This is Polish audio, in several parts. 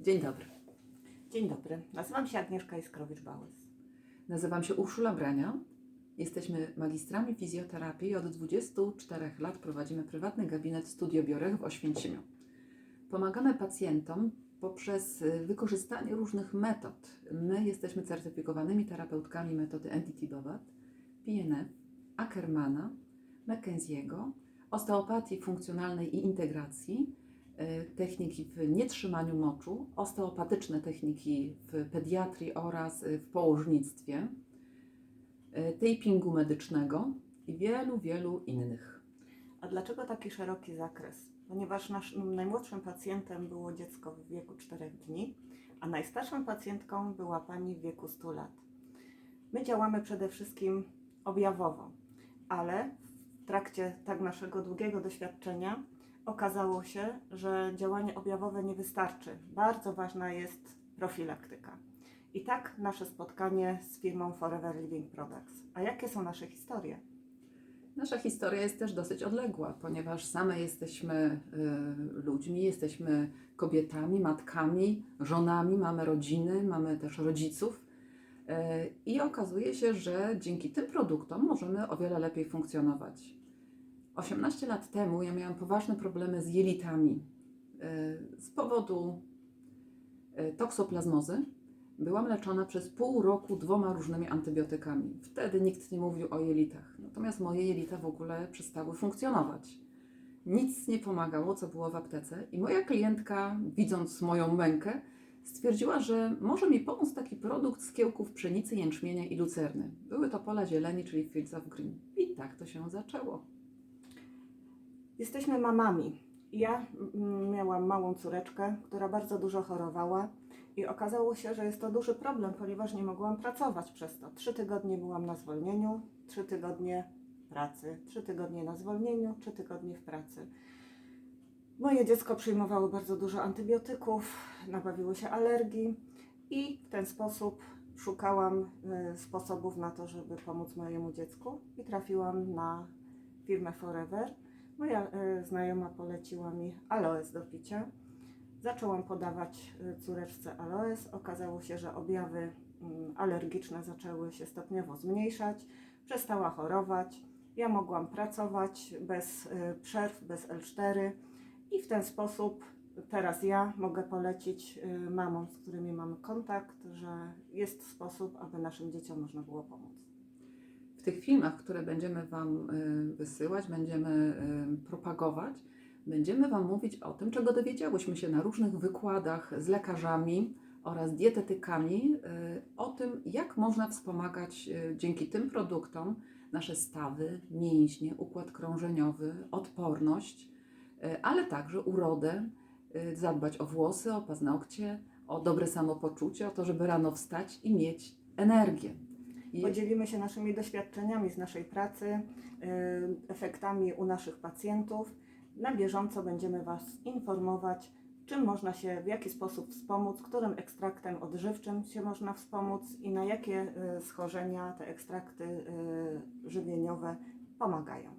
Dzień dobry. Dzień dobry, nazywam się Agnieszka Iskrowicz-Bałys. Nazywam się Urszula Brania. Jesteśmy magistrami fizjoterapii i od 24 lat prowadzimy prywatny gabinet Studio Biorech w Oświęcimiu. Pomagamy pacjentom poprzez y, wykorzystanie różnych metod. My jesteśmy certyfikowanymi terapeutkami metody Entity Bobat, PNF, Ackermana, McKenzie'ego, osteopatii funkcjonalnej i integracji, techniki w nietrzymaniu moczu, osteopatyczne techniki w pediatrii oraz y, w położnictwie, y, tapingu medycznego i wielu, wielu innych. A dlaczego taki szeroki zakres? Ponieważ naszym najmłodszym pacjentem było dziecko w wieku 4 dni, a najstarszą pacjentką była pani w wieku 100 lat. My działamy przede wszystkim objawowo, ale w trakcie tak naszego długiego doświadczenia okazało się, że działanie objawowe nie wystarczy. Bardzo ważna jest profilaktyka. I tak nasze spotkanie z firmą Forever Living Products. A jakie są nasze historie? Nasza historia jest też dosyć odległa, ponieważ same jesteśmy y, ludźmi, jesteśmy kobietami, matkami, żonami, mamy rodziny, mamy też rodziców. Y, I okazuje się, że dzięki tym produktom możemy o wiele lepiej funkcjonować. 18 lat temu ja miałam poważne problemy z jelitami y, z powodu y, toksoplazmozy. Byłam leczona przez pół roku dwoma różnymi antybiotykami. Wtedy nikt nie mówił o jelitach. Natomiast moje jelita w ogóle przestały funkcjonować. Nic nie pomagało, co było w aptece, i moja klientka, widząc moją mękę, stwierdziła, że może mi pomóc taki produkt z kiełków pszenicy, jęczmienia i lucerny. Były to pola zieleni, czyli Fields of Green. I tak to się zaczęło. Jesteśmy mamami. Ja mm, miałam małą córeczkę, która bardzo dużo chorowała i okazało się, że jest to duży problem, ponieważ nie mogłam pracować przez to. Trzy tygodnie byłam na zwolnieniu, trzy tygodnie pracy, trzy tygodnie na zwolnieniu, trzy tygodnie w pracy. Moje dziecko przyjmowało bardzo dużo antybiotyków, nabawiło się alergii i w ten sposób szukałam y, sposobów na to, żeby pomóc mojemu dziecku i trafiłam na firmę Forever. Moja y, znajoma poleciła mi aloes do picia. Zaczęłam podawać y, córeczce aloes. Okazało się, że objawy mm, alergiczne zaczęły się stopniowo zmniejszać. Przestała chorować. Ja mogłam pracować bez y, przerw, bez L4 i w ten sposób teraz ja mogę polecić mamom, z którymi mamy kontakt, że jest sposób, aby naszym dzieciom można było pomóc. W tych filmach, które będziemy Wam y, wysyłać, będziemy y, propagować, będziemy Wam mówić o tym, czego dowiedziałyśmy się na różnych wykładach z lekarzami oraz dietetykami, y, o tym, jak można wspomagać dzięki tym produktom nasze stawy, mięśnie, układ krążeniowy, odporność, ale także urodę, zadbać o włosy, o paznokcie, o dobre samopoczucie, o to, żeby rano wstać i mieć energię. Podzielimy się naszymi doświadczeniami z naszej pracy, y, efektami u naszych pacjentów. Na bieżąco będziemy Was informować, czym można się, w jaki sposób wspomóc, którym ekstraktem odżywczym się można wspomóc i na jakie y, schorzenia te ekstrakty y, żywieniowe pomagają.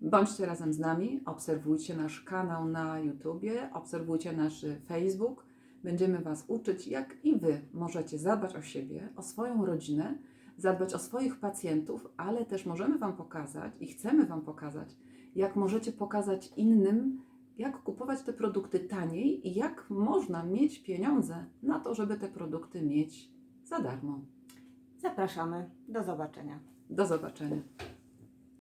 Bądźcie razem z nami, obserwujcie nasz kanał na YouTubie, obserwujcie nasz Facebook. Będziemy Was uczyć, jak i Wy możecie zadbać o siebie, o swoją rodzinę, zadbać o swoich pacjentów, ale też możemy Wam pokazać i chcemy Wam pokazać, jak możecie pokazać innym, jak kupować te produkty taniej i jak można mieć pieniądze na to, żeby te produkty mieć za darmo. Zapraszamy. Do zobaczenia. Do zobaczenia.